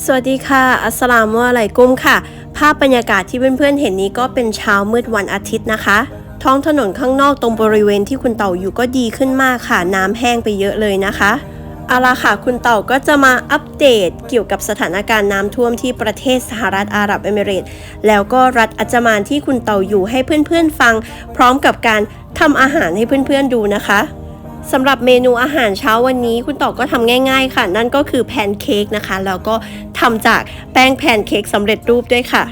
สวัสดีค่ะ อัสลามุอะลัยกุมค่ะ ภาพบรรยากาศที่เพื่อนๆเห็นนี้ก็เป็นเช้ามืดวันอาทิตย์นะคะ ท้องถนนข้างนอกตรงบริเวณที่คุณเต่าอยู่ก็ดีขึ้นมากค่ะ น้ำแห้งไปเยอะเลยนะคะเอาละค่ะ คุณเต่าก็จะมาอัปเดตเกี่ยวกับสถานการณ์น้ำท่วมที่ประเทศสหรัฐอาหรับเอมิเรตส์แล้วก็รัฐอัจมานที่คุณเต่าอยู่ให้เพื่อนๆฟัง พร้อมกับการทำอาหารให้เพื่อนๆดูนะคะ สำหรับเมนูอาหารเช้าวันนี้คุณต่อก็ทำง่ายๆค่ะ นั่นก็คือแพนเค้กนะคะ แล้วก็ทำจากแป้งแพนเค้กสำเร็จรูปด้วยค่ะ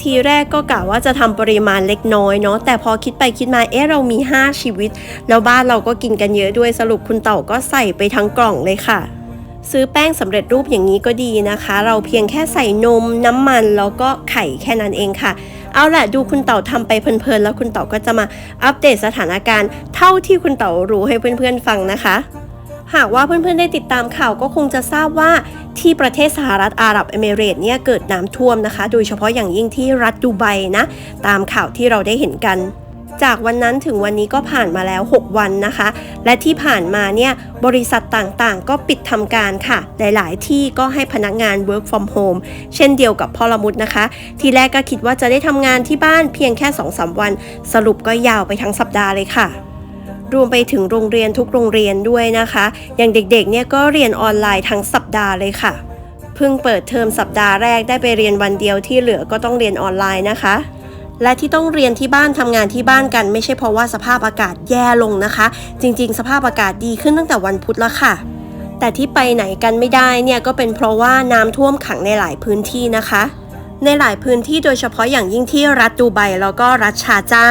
ทีแรกก็กะว่าจะทำปริมาณเล็กน้อยเนาะแต่พอคิดไปคิดมาเอ๊ะเรามี 5 ชีวิต แล้วบ้านเราก็กินกันเยอะด้วยสรุปคุณเต่าก็ใส่ไปทั้งกล่องเลยค่ะ ซื้อแป้งสำเร็จรูปอย่างนี้ก็ดีนะคะ เราเพียงแค่ใส่นมน้ำมันแล้วก็ไข่แค่นั้นเองค่ะ เอาล่ะดูคุณเต่าทำไปเพลินๆ แล้วคุณเต่าก็จะมาอัปเดตสถานการณ์ เท่าที่คุณเต่ารู้ให้เพื่อนๆฟังนะคะ หากว่าเพื่อนๆได้ติดตามข่าวก็คงจะทราบว่าที่ประเทศสหรัฐอาหรับเอมิเรตส์เนี่ยเกิดน้ำท่วมนะคะ โดยเฉพาะอย่างยิ่งที่รัฐดูไบนะ ตามข่าวที่เราได้เห็นกัน จากวันนั้นถึงวันนี้ก็ผ่านมาแล้ว 6 วันนะคะ และที่ผ่านมาเนี่ยบริษัทต่างๆ ก็ปิดทำการค่ะ หลายๆ ที่ก็ให้พนักงาน work from home เช่นเดียวกับพ่อละมุดนะคะ ทีแรกก็คิดว่าจะได้ทำงานที่บ้านเพียงแค่ 2-3 วัน สรุปก็ยาวไปทั้งสัปดาห์เลยค่ะรวมไปถึงโรงเรียนทุกโรงเรียนด้วยนะคะ อย่างเด็กๆ เนี่ยก็เรียนออนไลน์ทั้งสัปดาห์เลยค่ะ เพิ่งเปิดเทอมสัปดาห์แรกได้ไปเรียนวันเดียวที่เหลือก็ต้องเรียนออนไลน์นะคะ และที่ต้องเรียนที่บ้านทำงานที่บ้านกัน ไม่ใช่เพราะว่าสภาพอากาศแย่ลงนะคะ จริง ๆ สภาพอากาศดีขึ้นตั้งแต่วันพุธแล้วค่ะ แต่ที่ไปไหนกันไม่ได้เนี่ยก็เป็นเพราะว่าน้ำท่วมขังในหลายพื้นที่นะคะ ในหลายพื้นที่โดยเฉพาะอย่างยิ่งที่รัฐดูไบแล้วก็รัฐชาจ้า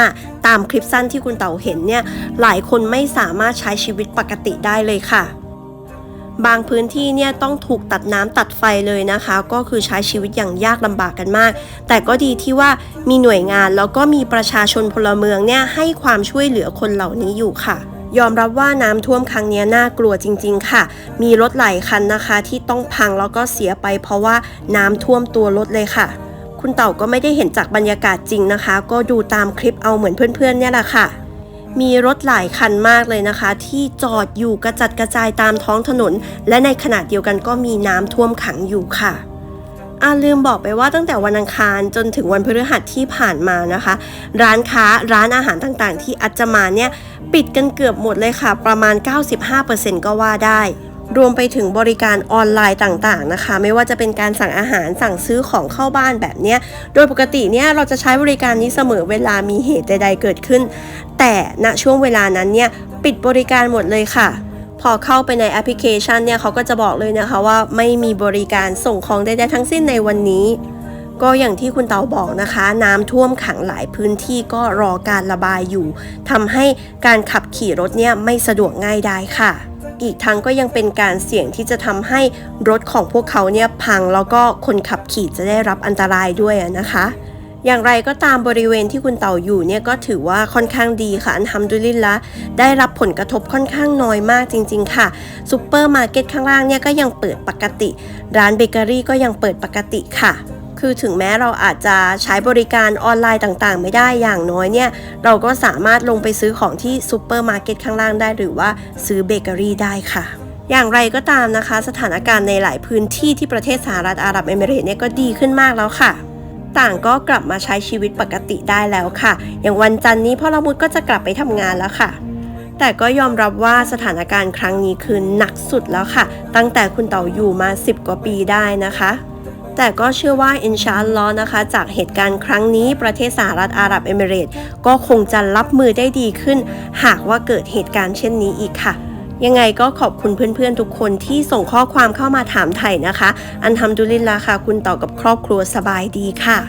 ตามคลิปสั้นที่คุณเต๋าเห็นเนี่ยหลายคนไม่สามารถใช้ชีวิตปกติได้เลยค่ะ บางพื้นที่เนี่ยต้องถูกตัดน้ำตัดไฟเลยนะคะ ก็คือใช้ชีวิตอย่างยากลำบากกันมาก แต่ก็ดีที่ว่ามีหน่วยงานแล้วก็มีประชาชนพลเมืองเนี่ยให้ความช่วยเหลือคนเหล่านี้อยู่ค่ะยอมรับว่าน้ำท่วมครั้งนี้น่ากลัวจริง ๆ ค่ะ มีรถหลายคันนะคะที่ต้องพังแล้วก็เสียไป เพราะว่าน้ำท่วมตัวรถเลยค่ะ คุณเต่าก็ไม่ได้เห็นจากบรรยากาศจริงนะคะ ก็ดูตามคลิปเอาเหมือนเพื่อนๆเนี่ยแหละค่ะ มีรถหลายคันมากเลยนะคะ ที่จอดอยู่กระจัดกระจายตามท้องถนน และในขณะเดียวกันก็มีน้ำท่วมขังอยู่ค่ะอาลืมบอกไปว่าตั้งแต่วันอังคารจนถึงวันพฤหัสที่ผ่านมานะคะ ร้านค้าร้านอาหารต่างๆ ที่อัจจมาเนี่ย ปิดกันเกือบหมดเลยค่ะ ประมาณ 95%ก็ว่าได้ รวมไปถึงบริการออนไลน์ต่างๆนะคะ ไม่ว่าจะเป็นการสั่งอาหารสั่งซื้อของเข้าบ้านแบบเนี้ยโดยปกติเนี่ยเราจะใช้บริการนี้เสมอเวลามีเหตุใด ๆ เกิดขึ้น แต่ณช่วงเวลานั้นเนี่ยปิดบริการหมดเลยค่ะพอเข้าไปในแอปพลิเคชันเนี่ยเขาก็จะบอกเลยนะคะว่าไม่มีบริการส่งของใดๆทั้งสิ้นในวันนี้ ก็อย่างที่คุณเตาบอกนะคะ น้ำท่วมขังหลายพื้นที่ก็รอการระบายอยู่ทำให้การขับขี่รถเนี่ยไม่สะดวกง่ายได้ค่ะ อีกทั้งก็ยังเป็นการเสี่ยงที่จะทำให้รถของพวกเขาเนี่ยพังแล้วก็คนขับขี่จะได้รับอันตรายด้วยนะคะ อย่างไรก็ตามบริเวณที่คุณเต่าอยู่เนี่ยก็ถือว่าค่อนข้างดีค่ะอันทำดุลิลละได้รับผลกระทบค่อนข้างน้อยมากจริง ๆ ค่ะซูเปอร์มาร์เก็ตข้างล่างเนี่ยก็ยังเปิดปกติ ร้านเบเกอรี่ก็ยังเปิดปกติค่ะ คือถึงแม้เราอาจจะใช้บริการออนไลน์ต่างๆ ไม่ได้อย่างน้อยเนี่ย เราก็สามารถลงไปซื้อของที่ซูเปอร์มาร์เก็ตข้างล่างได้ หรือว่าซื้อเบเกอรี่ได้ค่ะอย่างไรก็ตามนะคะ สถานการณ์ในหลายพื้นที่ที่ประเทศสหรัฐอาหรับเอมิเรตส์เนี่ยก็ดีขึ้นมากแล้วค่ะ ต่างก็กลับมาใช้ชีวิตปกติได้แล้วค่ะ อย่างวันจันทร์นี้พ่อละมุดก็จะกลับไปทำงานแล้วค่ะ แต่ก็ยอมรับว่าสถานการณ์ครั้งนี้คือหนักสุดแล้วค่ะ ตั้งแต่คุณเต่าอยู่มา 10 กว่าปีได้นะคะ แต่ก็เชื่อว่าอินชาอัลลอฮ์นะคะ จากเหตุการณ์ครั้งนี้ประเทศสหรัฐอาหรับเอมิเรตส์ก็คงจะรับมือได้ดีขึ้น หากว่าเกิดเหตุการณ์เช่นนี้อีกค่ะยังไงก็ขอบคุณเพื่อนๆ ทุกคนที่ส่งข้อความเข้ามาถามไถ่นะคะ อันทำดุลิลละค่ะ คุณต่อกับครอบครัวสบายดีค่ะ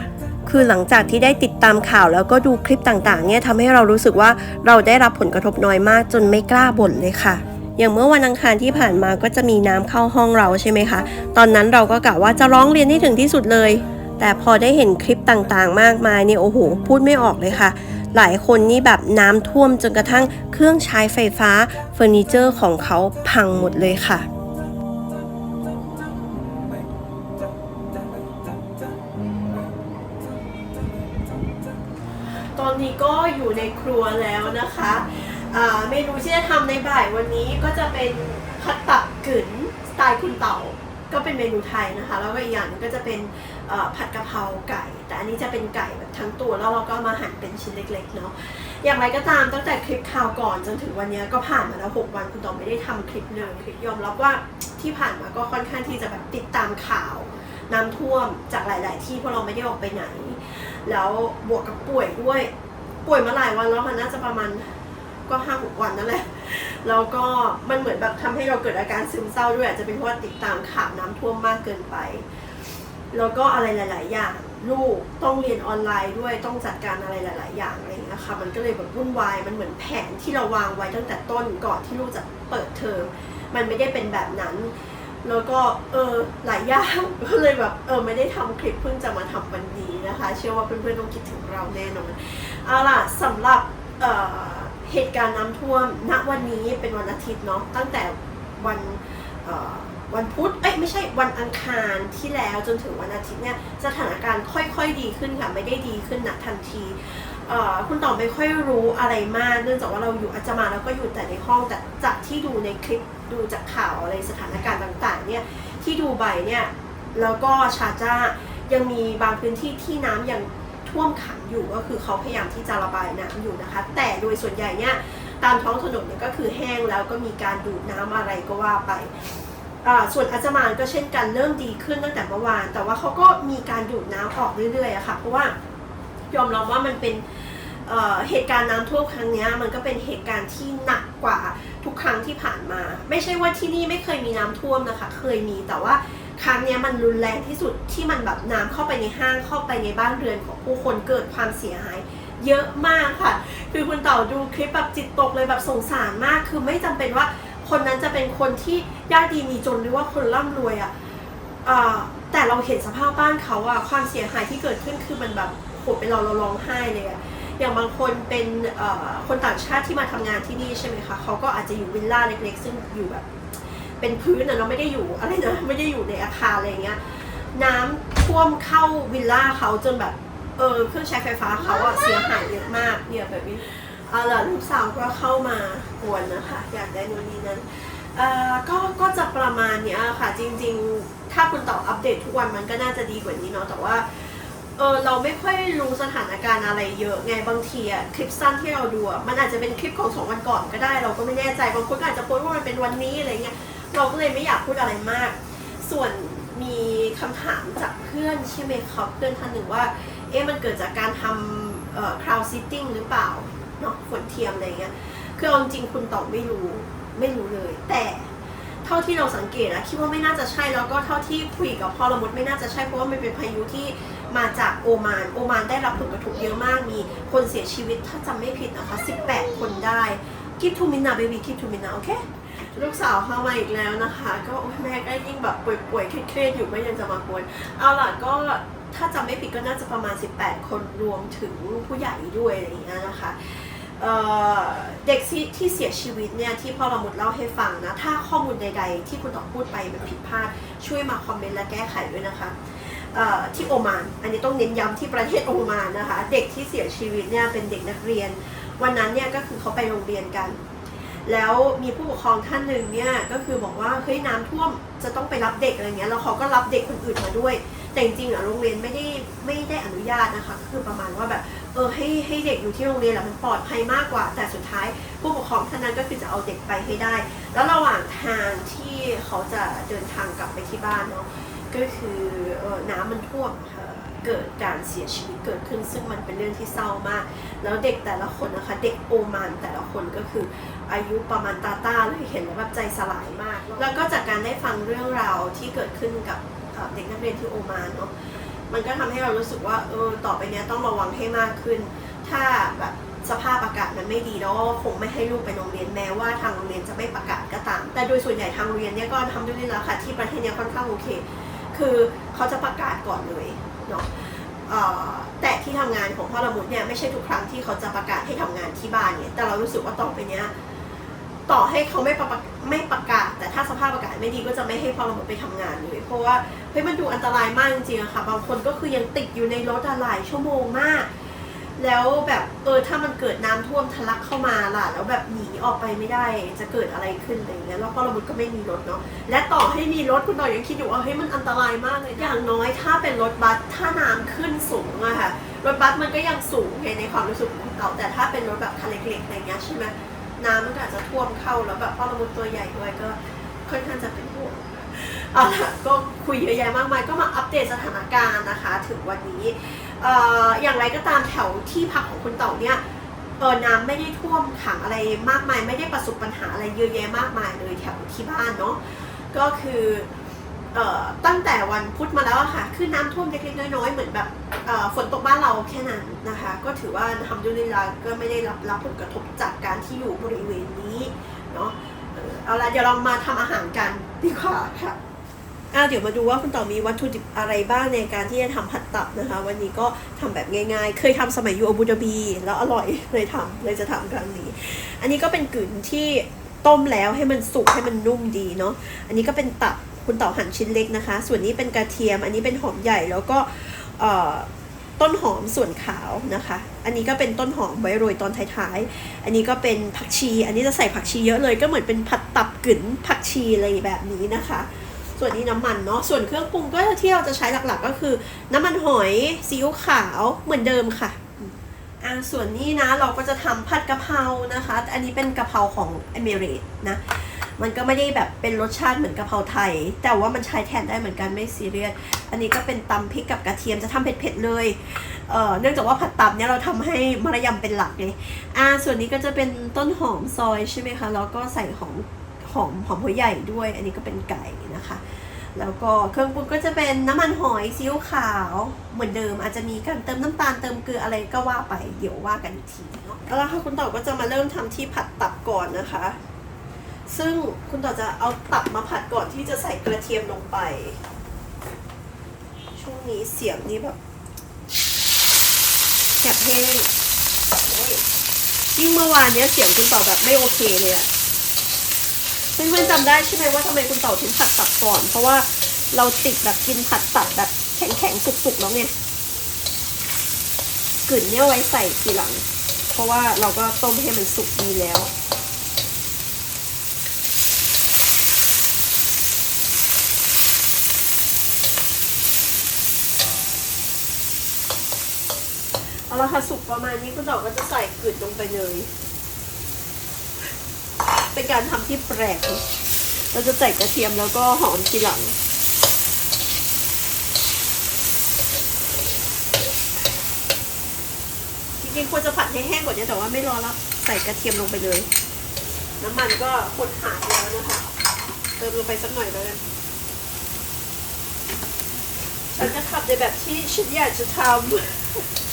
คือหลังจากที่ได้ติดตามข่าวแล้วก็ดูคลิปต่างๆ เนี่ยทำให้เรารู้สึกว่าเราได้รับผลกระทบน้อยมากจนไม่กล้าบ่นเลยค่ะ อย่างเมื่อวันอังคารที่ผ่านมาก็จะมีน้ำเข้าห้องเราใช่ไหมคะ ตอนนั้นเราก็กะว่าจะร้องเรียนให้ถึงที่สุดเลย แต่พอได้เห็นคลิปต่างๆ มากมายเนี่ยโอ้โหพูดไม่ออกเลยค่ะ หลายคนนี่แบบน้ำท่วมจนกระทั่งเครื่องใช้ไฟฟ้าเฟอร์นิเจอร์ของเขาพังหมดเลยค่ะตอนนี้ก็อยู่ในครัวแล้วนะคะ เมนูที่จะทำในบ่ายวันนี้ก็จะเป็นผัดตับกึ๋นสไตล์คุณเต่าก็เป็นเมนูไทยนะคะ แล้วก็อีกอย่างนึงก็จะเป็นผัดกะเพราไก่ แต่อันนี้จะเป็นไก่แบบทั้งตัวแล้วเราก็มาหั่นเป็นชิ้นเล็ก ๆ เนาะอย่างไรก็ตามตั้งแต่คลิปข่าวก่อนจนถึงวันนี้ก็ผ่านมาแล้ว6วันคุณต่อไม่ได้ทำคลิปเลยยอมรับว่าที่ผ่านมาก็ค่อนข้างที่จะแบบติดตามข่าวน้ำท่วมจากหลาย ๆ ที่เพราะเราไม่ได้ออกไปไหน แล้วบวกกับป่วยด้วยป่วยมาหลายวันแล้วมันน่าจะประมาณ ก็ห้าหกวันนั่นแหละแล้วก็มันเหมือนแบบทำให้เราเกิดอาการซึมเศร้าด้วยอาจจะเป็นเพราะว่าติดตามข่าวน้ำท่วมมากเกินไป แล้วก็อะไรหลาย ๆ อย่างลูกต้องเรียนออนไลน์ด้วยต้องจัดการอะไรหลาย ๆ อย่างอะไรอย่างเงี้ยค่ะมันก็เลยแบบวุ่นวายมันเหมือนแผนที่เราวางไว้ตั้งแต่ต้นก่อนที่ลูกจะเปิดเทอมมันไม่ได้เป็นแบบนั้น แล้วก็เออหลายอย่างก็เลยแบบเออไม่ได้ทำคลิปเพิ่งจะมาทำวันนี้นะคะ เชื่อว่าเพื่อน ๆ ต้องคิดถึงเราแน่นอนเอาล่ะสำหรับเอ่อ เหตุการณ์น้ำท่วมณวันนี้เป็นวันอาทิตย์เนาะตั้งแต่วันวันพุธเอ้ยไม่ใช่วันอังคารที่แล้วจนถึงวันอาทิตย์เนี่ยสถานการณ์ค่อยๆดีขึ้นค่ะไม่ได้ดีขึ้นณทันทีคุณต่อไม่ค่อยรู้อะไรมาก เนื่องจากว่าเราอยู่อาจมาแล้วก็อยู่แต่ในห้องแต่จากที่ดูในคลิปดูจากข่าวอะไรสถานการณ์ต่างๆเนี่ยที่ดูไบเนี่ยแล้วก็ชาจ้ายังมีบางพื้นที่ที่น้ำยัง ท่วมขังอยู่ก็คือเขาพยายามที่จะระบายน้ำอยู่นะคะ แต่โดยส่วนใหญ่เนี่ยตามท้องถนนเนี่ยก็คือแห้งแล้วก็มีการดูดน้ำอะไรก็ว่าไปส่วนอาจมานก็เช่นกันเริ่มดีขึ้นตั้งแต่เมื่อวาน แต่ว่าเขาก็มีการดูดน้ำออกเรื่อยๆอะค่ะเพราะว่ายอมรับว่ามันเป็นเเหตุการณ์น้ำท่วมครั้งเนี้ยมันก็เป็นเหตุการณ์ที่หนักกว่าทุกครั้งที่ผ่านมา ไม่ใช่ว่าที่นี่ไม่เคยมีน้ำท่วมนะคะ เคยมีแต่ว่า ครั้งนี้มันรุนแรงที่สุดที่มันแบบน้ำเข้าไปในห้างเข้าไปในบ้านเรือนของผู้คนเกิดความเสียหาย เยอะมากค่ะ คือคุณเต่าดูคลิปแบบจิตตกเลยแบบสงสารมาก คือไม่จำเป็นว่าคนนั้นจะเป็นคนที่ยากดีมีจนหรือว่าคนร่ำรวยอะ่ะแต่เราเห็นสภาพบ้านเขาอะความเสียหายที่เกิดขึ้นคือมันแบบโหเป็นเราเราร้องไห้เลยอะอย่างบางคนเป็นคนต่างชาติที่มาทำงานที่นี่ใช่ไหมคะเขาก็อาจจะอยู่วิลล่าเล็กๆ ซึ่งอยู่แบบ เป็นพื้นอะเราไม่ได้อยู่อะไรนะไม่ได้อยู่ในอาคารอะไรเงี้ยน้ำท่วมเข้าวิลล่าเขาจนแบบเออเครื่องใช้ไฟฟ้าเขาอะเสียหายเยอะมากเนี่ยแบบนี้เอาล่ะลูกสาวก็เข้ามากวนนะคะ อยากได้นู่นนี่นั่นเอ่อก็ก็จะประมาณเนี้ยค่ะจริง ๆ ถ้าคุณตอบอัปเดตทุกวันมันก็น่าจะดีกว่านี้เนาะแต่ว่าเออเราไม่ค่อยรู้สถานการณ์อะไรเยอะไงบางทีอะคลิปสั้นที่เราดูมันอาจจะเป็นคลิปของสองวันก่อนก็ได้ เราก็ไม่แน่ใจบางคนอาจจะโพสต์ว่ามันเป็นวันนี้อะไรเงี้ย เราก็เลยไม่อยากพูดอะไรมาก ส่วนมีคำถามจากเพื่อนใช่ไหมครับเพื่อนท่านหนึ่งว่า เอ๊ะมันเกิดจากการทำเอ่อ crowd sitting หรือเปล่าเนาะฝนเทียมอะไรเงี้ยคือเอาจริงๆคุณตอบไม่รู้ไม่รู้เลย แต่เท่าที่เราสังเกตอะคิดว่าไม่น่าจะใช่แล้วก็เท่าที่คุยกับพ่อละมุดไม่น่าจะใช่เพราะว่ามันเป็นพายุที่มาจากโอมาน โอมานได้รับผลกระทบเยอะมากมีคนเสียชีวิตถ้าจำไม่ผิดนะคะ 18 คนได้คิดทูมินาเบบีคิดทูมินาโอเค ลูกสาวเข้ามาอีกแล้วนะคะ ก็แม่ก็ยิ่งแบบป่วยๆเครียดๆอยู่ก็ยังจะมากวนเอาล่ะก็ถ้าจำไม่ผิดก็น่าจะประมาณ 18 คนรวมถึงผู้ใหญ่ด้วยอะไรอย่างเงี้ยนะคะเเด็กที่เสียชีวิตเนี่ยที่พ่อละมุดเล่าให้ฟังนะ ถ้าข้อมูลใดๆ ที่คุณต่อพูดไปมันผิดพลาด ช่วยมาคอมเมนต์และแก้ไขด้วยนะคะที่โอมาน อันนี้ต้องเน้นย้ำที่ประเทศโอมานนะคะ เด็กที่เสียชีวิตเนี่ยเป็นเด็กนักเรียน วันนั้นเนี่ยก็คือเขาไปโรงเรียนกัน แล้วมีผู้ปกครองท่านหนึ่งเนี่ยก็คือบอกว่าเฮ้ยน้ำท่วมจะต้องไปรับเด็กอะไรเงี้ยแล้วเขาก็รับเด็กคนอื่นมาด้วย แต่จริงๆอะโรงเรียนไม่ได้ไม่ได้อนุญาตนะคะก็คือประมาณว่าแบบเออให้ให้เด็กอยู่ที่โรงเรียนแหละมันปลอดภัยมากกว่า แต่สุดท้ายผู้ปกครองท่านนั้นก็คือจะเอาเด็กไปให้ได้ แล้วระหว่างทางที่เขาจะเดินทางกลับไปที่บ้านเนาะก็คือเออน้ำมันท่วมค่ะ เกิดการเสียชีวิตเกิดขึ้น ซึ่งมันเป็นเรื่องที่เศร้ามาก แล้วเด็กแต่ละคนนะคะ เด็กโอมานแต่ละคนก็คืออายุประมาณตาตาเลยเห็นแล้วแบบใจสลายมาก แล้วก็จากการได้ฟังเรื่องราวที่เกิดขึ้นกับเด็กนักเรียนที่โอมานเนาะมันก็ทำให้เรารู้สึกว่าเออต่อไปเนี้ยต้องระวังให้มากขึ้น ถ้าแบบสภาพอากาศมันไม่ดีแล้วก็คงไม่ให้ลูกไปโรงเรียนแม้ว่าทางโรงเรียนจะไม่ประกาศก็ตาม แต่โดยส่วนใหญ่ทางโรงเรียนเนี่ยก็ทำด้วยแล้วค่ะที่ประเทศเนี้ยค่อนข้างโอเค คือเขาจะประกาศก่อนเลย เนาะแต่ที่ทำงานของพ่อละมุดเนี่ยไม่ใช่ทุกครั้งที่เขาจะประกาศให้ทำงานที่บ้านเนี่ย แต่เรารู้สึกว่าต่อไปเนี้ยต่อให้เขาไม่ประไม่ประกาศ แต่ถ้าสภาพอากาศไม่ดีก็จะไม่ให้พ่อละมุดไปทำงานเลยเพราะว่าเฮ้ยมันดูอันตรายมากจริงๆอะค่ะ บางคนก็คือยังติดอยู่ในรถอะหลายชั่วโมงมาก แล้วแบบเออถ้ามันเกิดน้ำท่วมทะลักเข้ามาล่ะ แล้วแบบหนีออกไปไม่ได้จะเกิดอะไรขึ้นอะไรเงี้ยแล้วพอละมุดก็ไม่มีรถเนาะและต่อให้มีรถคุณต่อยังคิดอยู่ว่าเฮ้ยมันอันตรายมากเลย อย่างน้อยถ้าเป็นรถบัสถ้าน้ำขึ้นสูงอะค่ะรถบัสมันก็ยังสูงไงในความรู้สึกของเราแต่ถ้าเป็นรถแบบคันเล็กๆอะไรเงี้ยใช่ไหมน้ำมันก็อาจจะท่วมเข้าแล้วแบบพอละมุตัวใหญ่ด้วยก็ค่อนข้างจะเป็นห่วงเอาล่ะก็คุยเยอะแยะมากมายก็มาอัปเดตสถานการณ์นะคะ ถึงวันนี้ อย่างไรก็ตามแถวที่พักของคุณเต่าเนี่ยเออน้ำไม่ได้ท่วมขังอะไรมากมาย ไม่ได้ประสบปัญหาอะไรเยอะแยะมากมายเลยแถวที่บ้านเนาะก็คือเอ่อตั้งแต่วันพุธมาแล้วค่ะคือน้ำท่วมเล็กๆน้อยๆเหมือนแบบเออฝนตกบ้านเราแค่นั้นนะคะ ก็ถือว่าทำดุลิลาก็ไม่ได้รับรับผลกระทบจากการที่อยู่บริเวณนี้เนาะเอาละเดี๋ยวเรามาทำอาหารกันดีกว่าค่ะ อะเดี๋ยวมาดูว่าคุณต่อมีวัตถุดิบอะไรบ้างในการที่จะทำผัดตับนะคะ วันนี้ก็ทำแบบง่ายๆ เคยทำสมัยอยู่อาบูดาบี แล้วอร่อยเลยทำเลยจะทำครั้งนี้ อันนี้ก็เป็นกึ่นที่ต้มแล้วให้มันสุกให้มันนุ่มดีเนาะอันนี้ก็เป็นตับคุณต่อหั่นชิ้นเล็กนะคะ ส่วนนี้เป็นกระเทียม อันนี้เป็นหอมใหญ่แล้วก็ต้นหอมส่วนขาวนะคะ อันนี้ก็เป็นต้นหอมไว้โรยตอนท้ายๆ อันนี้ก็เป็นผักชี อันนี้จะใส่ผักชีเยอะเลยก็เหมือนเป็นผัดตับกึ๋นผักชีอะไรแบบนี้นะคะ ส่วนนี้น้ำมันเนาะส่วนเครื่องปรุงก็ที่เราจะใช้หลักๆก็คือ น้ำมันหอยซีอิ๊วขาวเหมือนเดิมค่ะอ่าส่วนนี้นะเราก็จะทำผัดกะเพรานะคะ อันนี้เป็นกะเพราของเอมิเรตนะมันก็ไม่ได้แบบเป็นรสชาติเหมือนกะเพราไทย แต่ว่ามันใช้แทนได้เหมือนกันไม่ซีเรียส อันนี้ก็เป็นตำพริกกับกระเทียมจะทำเผ็ดๆเลย เอ่อ เนื่องจากว่าผัดตับเนี่ยเราทำให้มะระยำเป็นหลักเลยอ่า ส่วนนี้ก็จะเป็นต้นหอมซอยใช่ไหมคะ แล้วก็ใส่หอมหอมหอมหัวใหญ่ด้วย อันนี้ก็เป็นไก่ นะคะ แล้วก็เครื่องปรุงก็จะเป็นน้ำมันหอยซีอิ๊วขาวเหมือนเดิม อาจจะมีการเติมน้ำตาลเติมเกลืออะไรก็ว่าไปเดี๋ยวว่ากันอีกทีเนาะแล้วค่ะคุณต่อก็จะมาเริ่มทำที่ผัดตับก่อนนะคะ ซึ่งคุณต่อจะเอาตับมาผัดก่อนที่จะใส่กระเทียมลงไป ช่วงนี้เสียงนี้แบบแหบแห้งโอ้ยยิ่งเมื่อวานเนี้ยเสียงคุณต่อแบบไม่โอเคเลยอะ เพื่อนๆจำได้ใช่ไหมว่าทำไมคุณต่อถึงผัดตับก่อน เพราะว่าเราติดแบบกินผัดตับแบบแข็งๆสุกๆแล้วไงกลิ่นเนี่ยไว้ใส่ทีหลัง เพราะว่าเราก็ต้มให้มันสุกดีแล้วเอาละค่ะสุกประมาณนี้คุณดอกก็จะใส่กลืนลงไปเลย เป็นการทำที่แปลก เราจะใส่กระเทียมแล้วก็หอมทีหลัง จริงๆควรจะผัดให้แห้งกว่านี้แต่ว่าไม่รอแล้ว ใส่กระเทียมลงไปเลย น้ำมันก็คนหายแล้วนะคะเติมลงไปสักหน่อยแล้วกันฉันจะทำในแบบที่ฉันอยากจะทำ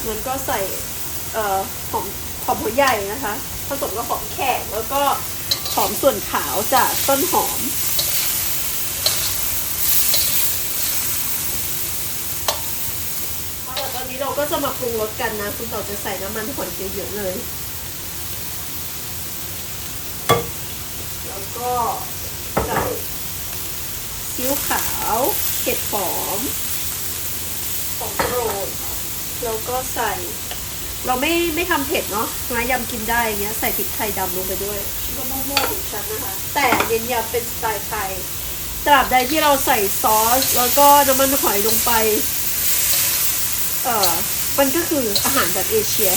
จากนั้นก็ใส่หอมหอมหัวใหญ่นะคะผสมกับหอมแขกแล้วก็หอมส่วนขาวจากต้นหอม ตอนนี้เราก็จะมาปรุงรสกันนะ คุณต่อจะใส่น้ำมันหอยเยอะๆเลย แล้วก็ใส่ซีอิ๊วขาว เห็ดหอมหอมโรย แล้วก็ใส่ เราไม่ไม่ทำเผ็ดเนาะมายำกินได้อย่างเงี้ยใส่พริกไทยดำลงไปด้วยก็มั่วๆของฉันนะคะ แต่เน้นยำเป็นสไตล์ไทยตราบใดที่เราใส่ซอส แล้วก็น้ำมันหอยลงไป เอ่อ มันก็คืออาหารแบบเอเชีย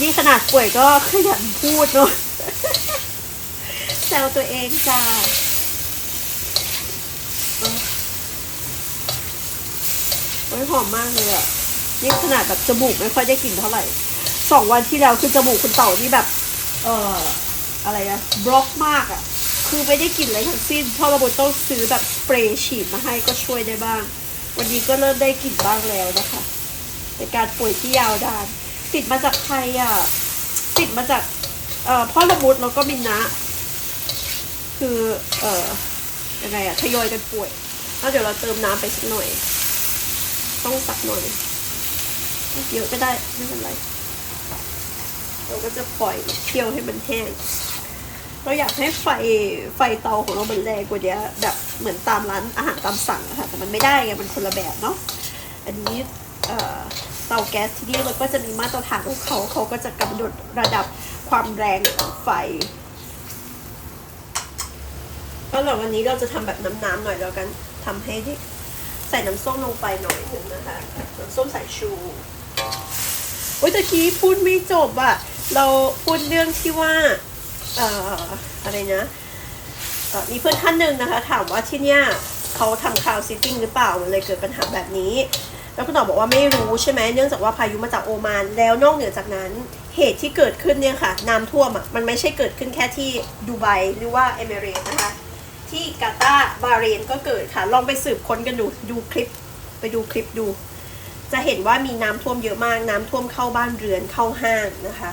นี่ขนาดป่วยก็ขยันพูดเนาะแซวตัวเองจ้าเออ โอ้ยหอมมากเลยอะนี่ขนาดแบบจมูกไม่ค่อยได้กลิ่นเท่าไหร่สองวันที่แล้วคือจมูกคุณเต่านี่แบบ เอ่ออะไรอะบล็อกมากอะคือไม่ได้กลิ่นอะไรทั้งสิ้นพ่อระบบต้องซื้อแบบสเปรย์ฉีดมาให้ก็ช่วยได้บ้าง วันนี้ก็เริ่มได้กลิ่นบ้างแล้วนะคะเป็นการป่วยที่ยาวนาน ติดมาจากใครอะติดมาจากเอ่อพ่อละมุดแล้วก็มินนะ คือเอ่อยังไงอะทยอยกันป่วยแล้วเดี๋ยวเราเติมน้ำไปสักหน่อย ต้องสักหน่อยเยอะก็ได้ไม่เป็นไรเราก็จะปล่อยเคี่ยวให้มันแห้ง เราอยากให้ไฟไฟเตาของเรามันแรงกว่านี้แบบเหมือนตามร้านอาหารตามสั่งอะค่ะแต่มันไม่ได้ไงมันคนละแบบเนาะอันนี้เตาแก๊สที่นี่มันก็จะมีมาตรฐานของเขาเขาก็จะกำหนดระดับความแรงของไฟก็หลังวันนี้เราจะทำแบบน้ำๆหน่อยแล้วกันทำให้ที่ ใส่น้ำส้มลงไปหน่อยหนึงนะคะ น้ำส้มสายชูโอ้ยตะกี้พูดไม่จบอะเราพูดเรื่องที่ว่าเอ่ออะไรนะมีเพื่อนท่านหนึ่งนะคะ ถามว่าที่เนี่ยเขาทำคาวซิตติ้งหรือเปล่ามันเลยเกิดปัญหาแบบนี้ แล้วคุณตอบบอกว่าไม่รู้ใช่ไหมเนื่องจากว่าพายุมาจากโอมาน แล้วนอกเหนือจากนั้นเหตุที่เกิดขึ้นเนี่ยค่ะน้ำท่วมอะมันไม่ใช่เกิดขึ้นแค่ที่ดูไบหรือว่าเอมิเรตนะคะ ที่กาตาบาเรนก็เกิดค่ะ ลองไปสืบค้นกันดูดูคลิปไปดูคลิปดู จะเห็นว่ามีน้ำท่วมเยอะมาก น้ำท่วมเข้าบ้านเรือนเข้าห้างนะคะ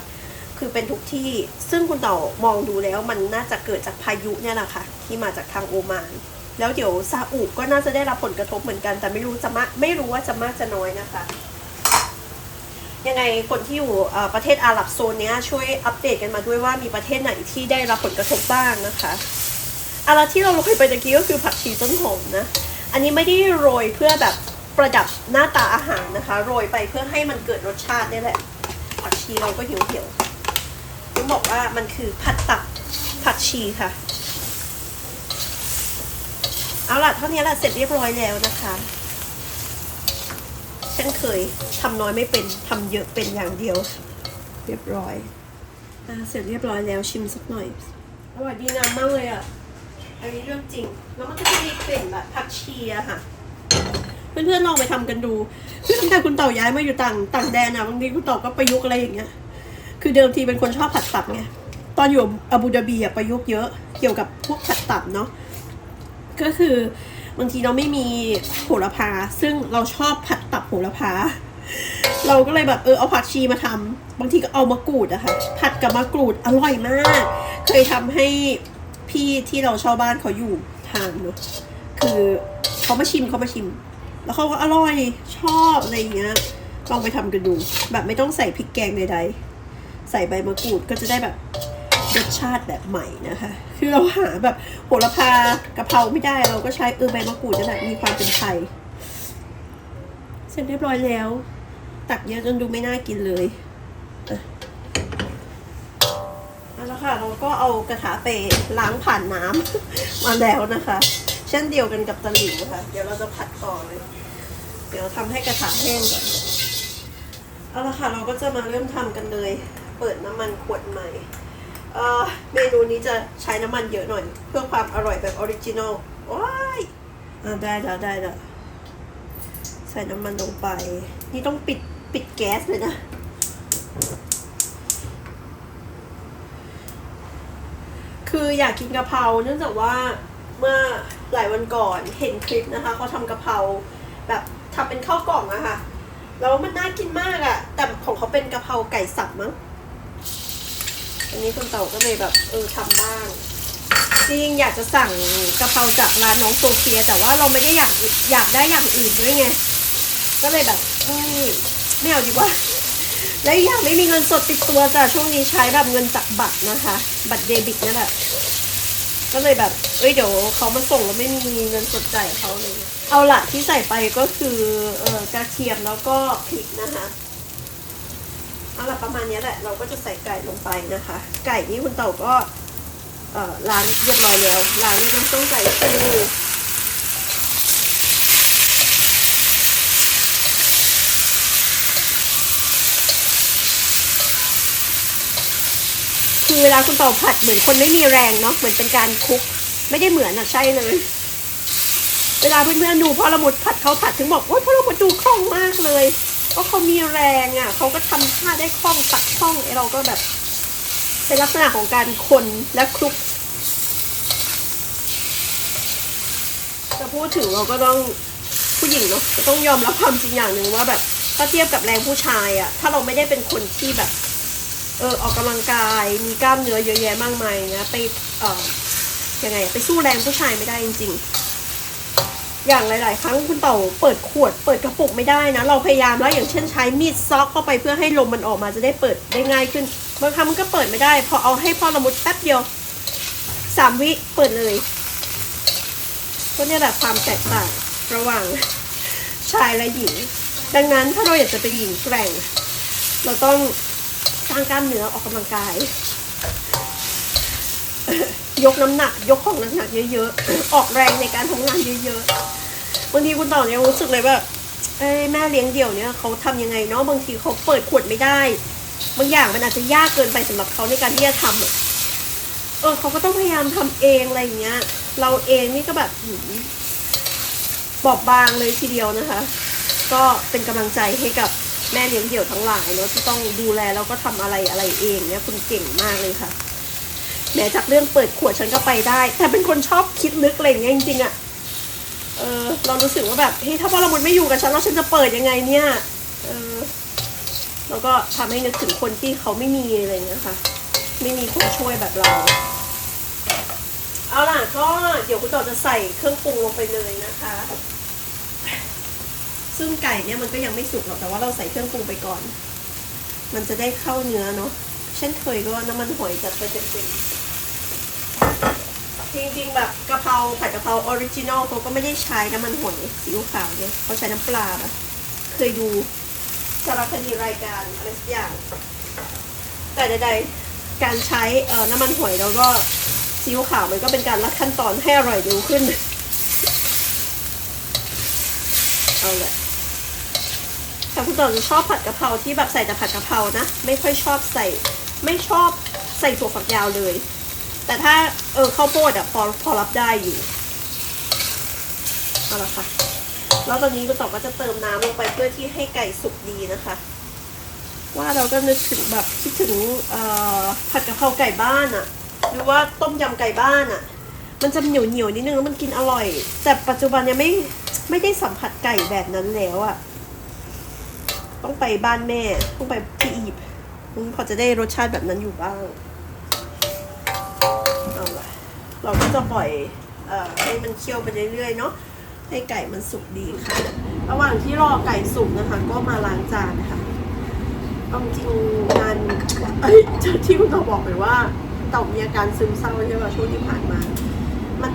คือเป็นทุกที่ซึ่งคุณเต่ามองดูแล้วมันน่าจะเกิดจากพายุเนี่ยแหละค่ะ ที่มาจากทางโอมาน แล้วเดี๋ยวซาอุก็น่าจะได้รับผลกระทบเหมือนกัน แต่ไม่รู้จะมากไม่รู้ว่าจะมากจะน้อยนะคะยังไงคนที่อยู่ประเทศอาหรับโซนนี้ช่วยอัปเดตกันมาด้วยว่ามีประเทศไหนที่ได้รับผลกระทบบ้างนะคะ อะไรที่เราโรยไปตะกี้ก็คือผักชีต้นหอมนะ อันนี้ไม่ได้โรยเพื่อแบบประดับหน้าตาอาหารนะคะ โรยไปเพื่อให้มันเกิดรสชาตินี่แหละ ผักชีเราก็เหี่ยวเหี่ยวต้องบอกว่ามันคือผัดตับผักชีค่ะ เอาล่ะเท่านี้แหละเสร็จเรียบร้อยแล้วนะคะเช่นเคยทำน้อยไม่เป็นทำเยอะเป็นอย่างเดียว เรียบร้อยอเสร็จเรียบร้อยแล้วชิมสักหน่อยอร่อยดีงามมากเลยอะ อันนี้เรื่องจริง แล้วมันก็จะมีกลิ่นแบบผักชีอะค่ะ เพื่อนๆลองไปทำกันดูคือตั้งแต่คุณเต่าย้ายมาอยู่ต่างต่างแดนอะบางทีคุณเต่าก็ประยุกต์อะไรอย่างเงี้ย คือเดิมทีเป็นคนชอบผัดตับไง ตอนอยู่อาบูดาบีอะประยุกต์เยอะ เกี่ยวกับพวกผัดตับเนาะ ก็คือบางทีเราไม่มีโหระพา ซึ่งเราชอบผัดตับโหระพา เราก็เลยแบบเออเอาผักชีมาทำบางทีก็เอามะกรูดอะค่ะ ผัดกับมะกรูดอร่อยมาก เคยทำให้ พี่ที่เราเช่าบ้านเขาอยู่ทานเนาะคือเขามาชิมเขามาชิม แล้วเขาก็อร่อยชอบอะไรอย่างเงี้ยลองไปทำกันดู แบบไม่ต้องใส่พริกแกงใดๆ ใส่ใบมะกรูดก็จะได้แบบรสชาติแบบใหม่นะคะ คือเราหาแบบโหระพากะเพราไม่ได้เราก็ใช้เออใบมะกรูดนั่นแหละมีความเป็นไทย เสร็จเรียบร้อยแล้ว ตักเยอะจนดูไม่น่ากินเลย ค่ะ เราก็เอากระทะไปล้างผ่านน้ำมาแล้วนะคะ เช่นเดียวกันกับตะหลิวค่ะ เดี๋ยวเราจะผัดต่อเลย เดี๋ยวทำให้กระทะแห้งก่อน เอาละค่ะ เราก็จะมาเริ่มทำกันเลย เปิดน้ำมันขวดใหม่เมนูนี้จะใช้น้ำมันเยอะหน่อย เพื่อความอร่อยแบบออริจินอลว้ายได้แล้วได้แล้วใส่น้ำมันลงไป นี่ต้องปิดปิดแก๊สเลยนะ คืออยากกินกะเพราเนื่องจากว่าเมื่อหลายวันก่อนเห็นคลิปนะคะเขาทำกะเพราแบบทำเป็นข้าวกล่องอะค่ะแล้วมันน่ากินมากอะแต่ของเขาเป็นกะเพราไก่สับมั้งอันนี้คุณเต่าก็เลยแบบเออทำบ้างจริงอยากจะสั่งกะเพราจากร้านน้องโซเฟีย แต่ว่าเราไม่ได้อยากอยากได้อย่างอื่นด้วยไง ก็เลยแบบเอ้ยไม่เอาดีกว่า แล้วอีกอย่างไม่มีเงินสดติดตัวจ้ะช่วงนี้ใช้แบบเงินจากบัตรนะคะ บัตรเดบิตนี่แหละก็เลยแบบ เอ้ยเดี๋ยวเขามาส่งแล้วไม่มีเงินสดจ่ายเขาเลย เอาละที่ใส่ไปก็คือเออกระเทียมแล้วก็พริกนะคะเอาละประมาณนี้แหละ เราก็จะใส่ไก่ลงไปนะคะ ไก่นี่คุณเต่าก็เออล้างเรียบร้อยแล้วล้างด้วยน้ำส้มไก่ฟู คือเวลาคุณเต่าผัดเหมือนคนไม่มีแรงเนาะเหมือนเป็นการคลุก ไม่ได้เหมือนอะใช่เลย เวลาเพื่อนๆดูพ่อละมุดผัดเขาผัดถึงบอกว่าพ่อละมุดดูคล่องมากเลยเพราะเขามีแรงอะเขาก็ทำท่าได้คล่องตัดคล่องไอเราก็แบบเป็นลักษณะของการคนและคลุกจะพูดถึงเราก็ต้องผู้หญิงเนาะต้องยอมรับความจริงอย่างหนึ่งว่าแบบถ้าเทียบกับแรงผู้ชายอะถ้าเราไม่ได้เป็นคนที่แบบ เออออกกำลังกายมีกล้ามเนื้อเยอะแยะมากมายนะไปเอ่อยังไงไปสู้แรงผู้ชายไม่ได้จริง ๆ อย่างหลาย ๆ ครั้งคุณเต่าเปิดขวด เปิดกระปุกไม่ได้นะ เราพยายามแล้วอย่างเช่นใช้มีดซอกเข้าไปเพื่อให้ลมมันออกมาจะได้เปิดได้ง่ายขึ้นบางครั้งมันก็เปิดไม่ได้ พอเอาให้พ่อละมุดแป๊บเดียวสามวิเปิดเลยก็เนี่ยแหละความแตกต่างระหว่างชายและหญิง ดังนั้นถ้าเราอยากจะเป็นหญิงแกร่ง เราต้อง สร้างกล้ามเนื้อออกกำลังกาย ยกน้ำหนัก ยกของหนักๆเยอะๆ ออกแรงในการทำงานเยอะๆ บางทีคุณต่อเนี่ยรู้สึกเลยว่าเอ้ยแม่เลี้ยงเดี่ยวเนี่ยเขาทำยังไงเนาะบางทีเขาเปิดขวดไม่ได้ บางอย่างมันอาจจะยากเกินไปสำหรับเขาในการที่จะทำเออเขาก็ต้องพยายามทำเองอะไรอย่างเงี้ย เราเองนี่ก็แบบหืมบอบบางเลยทีเดียวนะคะ ก็เป็นกำลังใจให้กับ แม่เลี้ยงเดี่ยวทั้งหลายเนาะที่ต้องดูแลแล้วก็ทำอะไรอะไรเองเนี่ยคุณเก่งมากเลยค่ะแม้จากเรื่องเปิดขวดฉันก็ไปได้ แต่เป็นคนชอบคิดลึกอะไรอย่างเงี้ยจริงๆอะเออเรารู้สึกว่าแบบเฮ้ยถ้าพ่อละมุนไม่อยู่กับฉันแล้วฉันจะเปิดยังไงเนี่ยเออแล้วก็ทำให้นึกถึงคนที่เขาไม่มีอะไรเงี้ยค่ะ ไม่มีคนช่วยแบบเรา เอาล่ะก็เดี๋ยวคุณต่อจะใส่เครื่องปรุงลงไปเลยนะคะ ซึ่งไก่เนี่ยมันก็ยังไม่สุกหรอกแต่ว่าเราใส่เครื่องปรุงไปก่อน มันจะได้เข้าเนื้อเนาะเช่นเคยก็น้ำมันหอยจัดไปเต็มๆจริงๆแบบกะเพราผัดกะเพราออริจินอลเขาก็ไม่ได้ใช้น้ำมันหอยซีขาวเนี่ยเขาใช้น้ำปลาปะเคยดูสารคดีรายการอะไรสักอย่าง แต่ใดๆการใช้เอ่อน้ำมันหอยแล้วก็ซีอิ๊วขาวมันก็เป็นการลัดขั้นตอนให้อร่อยเร็วขึ้นเอาแหละ แต่คุณต่อจะชอบผัดกะเพราที่แบบใส่แต่ผัดกะเพรานะ ไม่ค่อยชอบใส่ไม่ชอบใส่ถั่วฝักยาวเลย แต่ถ้าเออข้าวโพดอะพอพอรับได้อยู่เอาละค่ะแล้วตอนนี้คุณต่อก็จะเติมน้ำลงไปเพื่อที่ให้ไก่สุกดีนะคะ ว่าเราก็นึกถึงแบบคิดถึงผัดกะเพราไก่บ้านอะหรือว่าต้มยำไก่บ้านอะมันจะเหนียวเหนียวนิดนึงแล้วมันกินอร่อย แต่ปัจจุบันยังไม่ไม่ได้สัมผัสไก่แบบนั้นแล้วอะ ต้องไปบ้านแม่ ต้องไปพี่อีบอืมพอจะได้รสชาติแบบนั้นอยู่บ้างเอาละเราก็จะปล่อยเอ่อให้มันเคี่ยวไปเรื่อยๆเนาะให้ไก่มันสุกดีค่ะ ระหว่างที่รอไก่สุกนะคะ ก็มาล้างจานนะคะเอาจริงงานเอ้ยที่คุณต่อบอกไปว่าต่ามีอาการซึมเศร้าใช่ไหมช่วงที่ผ่านมา มัน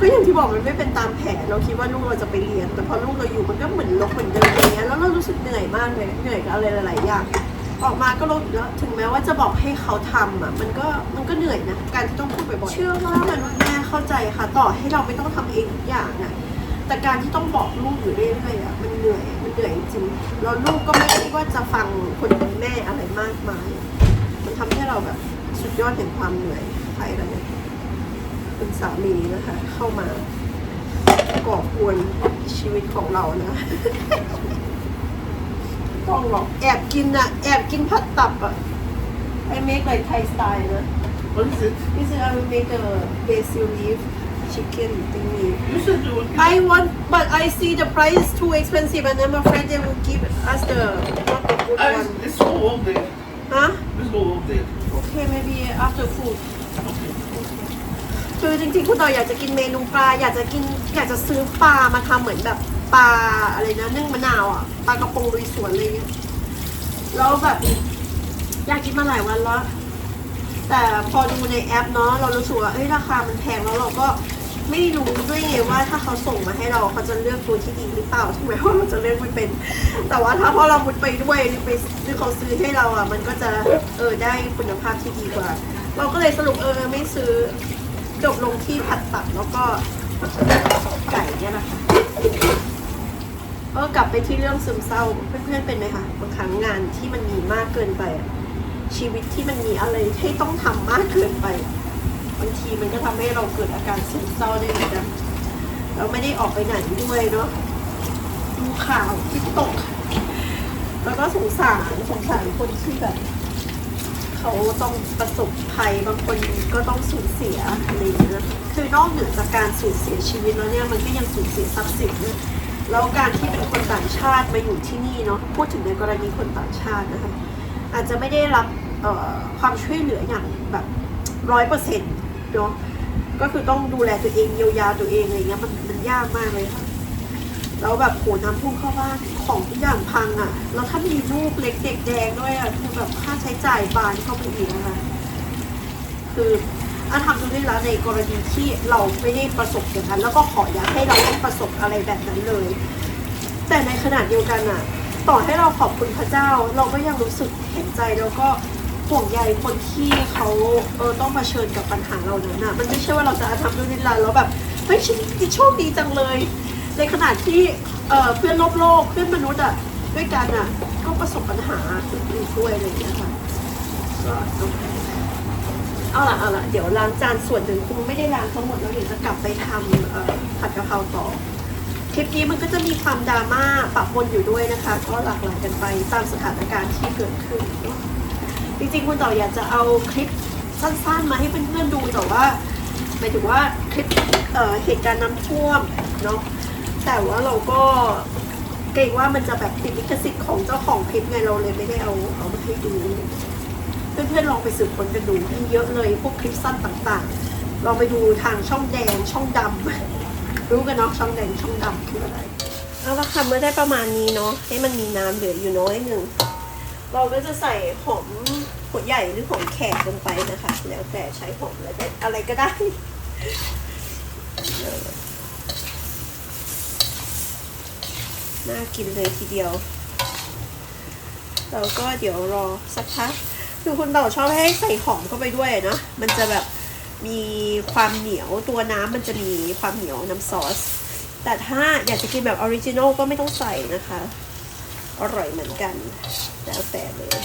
ก็อย่างที่บอกมันไม่เป็นตามแผนเราคิดว่าลูกเราจะไปเรียน แต่พอลูกเราอยู่มันก็เหมือนลกเหมือนเดิมอย่างเงี้ยแล้วเรารู้สึกเหนื่อยมากเลยเหนื่อยกับอะไรหลายๆอย่างออกมาก็ลดแล้วถึงแม้ว่าจะบอกให้เขาทำอะมันก็มันก็เหนื่อยนะการที่ต้องพูดบ่อยๆเชื่อว่ามนุษย์แม่เข้าใจค่ะ ต่อให้เราไม่ต้องทำเองทุกอย่างอะแต่การที่ต้องบอกลูกอยู่เรื่อยๆอะมันเหนื่อยมันเหนื่อยจริงแล้วลูกก็ไม่ได้ว่าจะฟังคนเป็นแม่อะไรมากมาย มันทำให้เราแบบสุดยอดแห่งความเหนื่อยไปแล้วเนี่ย คุณสามีนะคะ เข้ามาก่อกวนชีวิตของเรานะต้องหรอกแอบกินอะแอบกินผัดตับอะ I make like Thai style นะ What is it? This is I will make a basil leaf chicken thingy You said you would I want, but I see the price is too expensive, and I'm afraid they will give us the not the good I, one. let's go up there. Huh? Let's go up there. Okay, maybe after food. คือจริงๆ คุณต่ออยากจะกินเมนูปลา อยากจะกินอยากจะซื้อปลามาทำเหมือนแบบปลาอะไรนะนึ่งมะนาวอะปลากระพงลุยสวนอะไรเงี้ยแล้วแบบอยากกินมาหลายวันแล้วแต่พอดูในแอปเนาะเรารู้สึกว่าเอ้ยราคามันแพงแล้วเราก็ไม่รู้ด้วยไงว่าถ้าเขาส่งมาให้เราเขาจะเลือกตัวที่ดีหรือเปล่าถึงแม้ว่าเราจะเลือกไม่เป็น แต่ว่าถ้าพอเรามุดไปด้วยหรือไปหรือเขาซื้อให้เราอะ มันก็จะเออได้คุณภาพที่ดีกว่า เราก็เลยสรุปเออไม่ซื้อ จบลงที่ผัดตับแล้วก็ไก่เนี่ยนะคะเออกลับไปที่เรื่องซึมเศร้าเพื่อนๆเป็นไหมคะบางครั้งงานที่มันมีมากเกินไป ชีวิตที่มันมีอะไรให้ต้องทำมากเกินไปบางทีมันก็ทำให้เราเกิดอาการซึมเศร้าได้เหมือนกันเราไม่ได้ออกไปไหนด้วยเนาะดูข่าวที่ตก แล้วก็สงสารสงสารคนที่แบบ เขาต้องประสบภัยบางคนก็ต้องสูญเสียอะไรอย่างเงี้ยคือนอกเหนือจากการสูญเสียชีวิตแล้วเนี่ยมันก็ยังสูญเสียทรัพย์สินด้วยแล้วการที่เป็นคนต่างชาติมาอยู่ที่นี่เนาะพูดถึงในกรณีคนต่างชาตินะคะอาจจะไม่ได้รับความช่วยเหลืออย่างแบบร้อยเปอร์เซ็นต์เนาะก็คือต้องดูแลตัวเองเยียวยาตัวเองอะไรเงี้ยมันมันยากมากเลยค่ะ แล้วแบบโหน้ำพุ่งเข้าบ้านของทุกอย่างพังอะ่ะ แล้วถ้ามีลูกเล็กเด็กแดงด้วยอะ่ะคือแบบค่าใช้จ่ายบานเข้าไปอีกนะคะคืออาทำดูได้แล้วในกรณีที่เราไม่ได้ประสบอย่างนั้นแล้วก็ขออย่าให้เราต้องประสบอะไรแบบนั้นเลย แต่ในขณะเดียวกันอะต่อให้เราขอบคุณพระเจ้า เราก็ยังรู้สึกเห็นใจแล้วก็ห่วงใยคนที่เขาเออต้องมาเผชิญกับปัญหาเรานั้นอะมันไม่ใช่ว่าเราจะทำด้วยนิรันดร์แล้วแบบเฮ้ยฉันโชคดีจังเลย ในขณะที่เอ่อเพื่อนโลกโลกเพื่อนมนุษย์อะด้วยกันอะก็ประสบปัญหาอื่นๆด้วยอะไรอย่างเงี้ยค่ะก็ต้องเอาล่ะเอาล่ะเดี๋ยวล้างจานส่วนหนึ่งคงไม่ได้ล้างทั้งหมดแล้วเดี๋ยวจะกลับไปทำเอ่อผัดกะเพราต่อคลิปนี้มันก็จะมีความดราม่าปะปนอยู่ด้วยนะคะ ก็หลากหลายกันไปตามสถานการณ์ที่เกิดขึ้น จริงๆคุณต่ออยากจะเอาคลิปสั้นๆมาให้เพื่อนๆดูแต่ว่าหมายถึงว่าคลิปเเหตุการณ์น้ำท่วมเนาะ แต่ว่าเราก็เกรงว่ามันจะแบบติดลิขสิทธิ์ของเจ้าของคลิปไงเราเลยไม่ได้เอาเอามาให้ดูเพื่อนๆลองไปสืบค้นกันดูมีเยอะเลยพวกคลิปสั้นต่างๆลองไปดูทางช่องแดงช่องดำรู้กันเนาะช่องแดงช่องดำคืออะไรเอาละค่ะเมื่อได้ประมาณนี้เนาะให้มันมีน้ำเหลืออยู่น้อยหนึ่งเราก็จะใส่หอมหัวใหญ่หรือหอมแขกลงไปนะคะ แล้วแต่ใช้หอมอะไรก็อะไรก็ได้เออ น่ากินเลยทีเดียว เราก็เดี๋ยวรอสักพัก คือคุณเต่าชอบให้ใส่หอมเข้าไปด้วยเนาะ มันจะแบบมีความเหนียวตัวน้ำมันจะมีความเหนียวน้ำซอส แต่ถ้าอยากจะกินแบบออริจินอลก็ไม่ต้องใส่นะคะ อร่อยเหมือนกัน แล้วแต่เลย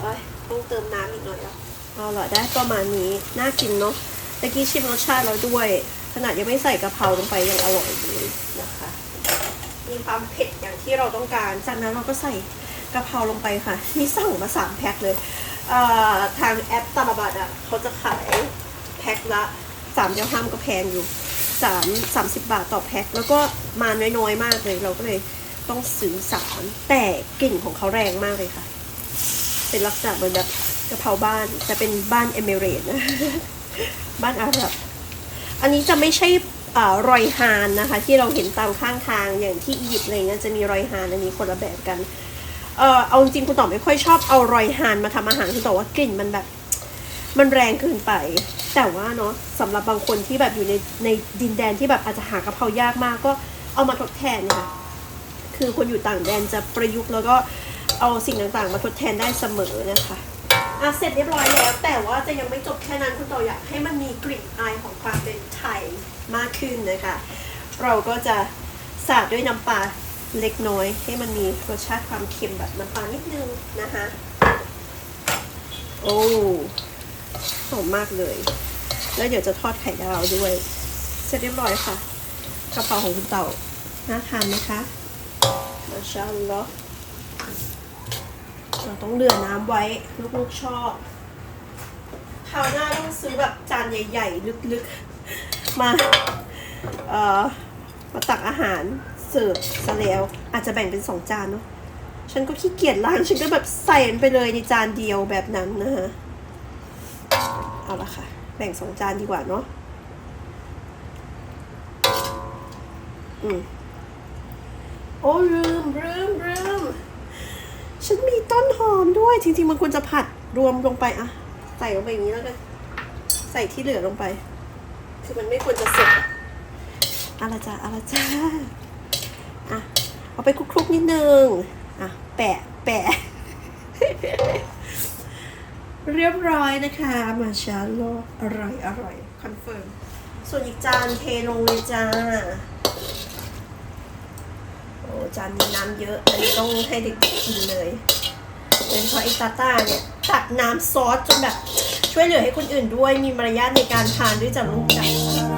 เอ้ยต้องเติมน้ำอีกหน่อยแล้วเอาละได้ประมาณนี้ น่ากินเนาะตะกี้ชิมรสชาติแล้วด้วย ขนาดยังไม่ใส่กะเพราลงไปยังอร่อยเลยนะคะ มีความเผ็ดอย่างที่เราต้องการ จากนั้นเราก็ใส่กะเพราลงไปค่ะ นี่สั่งมาสามแพ็คเลยเทางแอปตาลาบัตอะเขาจะขายแพ็คละสามเจ้าห้ามก็แพงอยู่สามสามสิบบาทต่อแพ็คแล้วก็มาน้อยๆมากเลย เราก็เลยต้องซื้อสามแต่กลิ่นของเขาแรงมากเลยค่ะ เป็นลักษณะเหมือนแบบกะเพราบ้านแต่เป็นบ้านเอมิเรตนะบ้านอาหรับ อันนี้จะไม่ใช่ รอยฮานนะคะ ที่เราเห็นตามข้างทางอย่างที่อียิปต์อะไรเงี้ยจะมีรอยฮานอันนี้คนละแบบกันเออเอาจริงคุณต่อไม่ค่อยชอบเอารอยฮานมาทำอาหารคุณต่อว่ากลิ่นมันแบบ มันแรงเกินไป แต่ว่าเนาะสำหรับบางคนที่แบบอยู่ในในดินแดนที่แบบอาจจะหากะเพรายากมากก็เอามาทดแทนนี่ยค่ะคือคนอยู่ต่างแดนจะประยุกต์แล้วก็เอาสิ่งต่างๆ มาทดแทนได้เสมอนะคะอะเสร็จเรียบร้อยแล้ว แต่ว่าจะยังไม่จบแค่นั้นคุณต่ออยากให้มันมีกลิ่นอายของความเป็นไทย มากขึ้นนะคะ เราก็จะสาดด้วยน้ำปลาเล็กน้อย ให้มันมีรสชาติความเค็มแบบน้ำปลานิดนึงนะคะ โอ้หอมมากเลย แล้วเดี๋ยวจะทอดไข่ดาวด้วย เสร็จเรียบร้อยค่ะกระเพราของคุณเต่าน่าทานไหมคะมาชาลลอเราต้องเดือน้ำไว้ลูกๆชอบคราวหน้าต้องซื้อแบบจานใหญ่ ๆ ลึกๆ มาเอ่อมาตักอาหารเสิร์ฟซะแล้วอาจจะแบ่งเป็นสองจานเนาะฉันก็ขี้เกียจล้างฉันก็แบบใส่มันไปเลยในจานเดียวแบบนั้นนะฮะเอาละค่ะ แบ่งสองจานดีกว่าเนาะอืมโอ้ลืมลืมลืมฉันมีต้นหอมด้วย จริงๆ มันควรจะผัดรวมลงไปอะใส่ลงไปอย่างนี้แล้วกัน ใส่ที่เหลือลงไป คือมันไม่ควรจะสุกอะอะละจ้าอะละจ้าอะเอาไปคลุกๆนิดนึงอะแปะแปะเรียบร้อยนะคะมาชาโลอร่อยอร่อยคอนเฟิร์มส่วนอีกจานเทลงเลยจ้าโอ้จานนี้น้ำเยอะอันนี้ต้องให้เด็กๆกินเลยโดยเฉพาะไอตาต้าเนี่ยตักน้ำซอสจนแบบ ช่วยเหลือให้คนอื่นด้วยมีมารยาทในการทานด้วยจ้ะลูกจ้ะ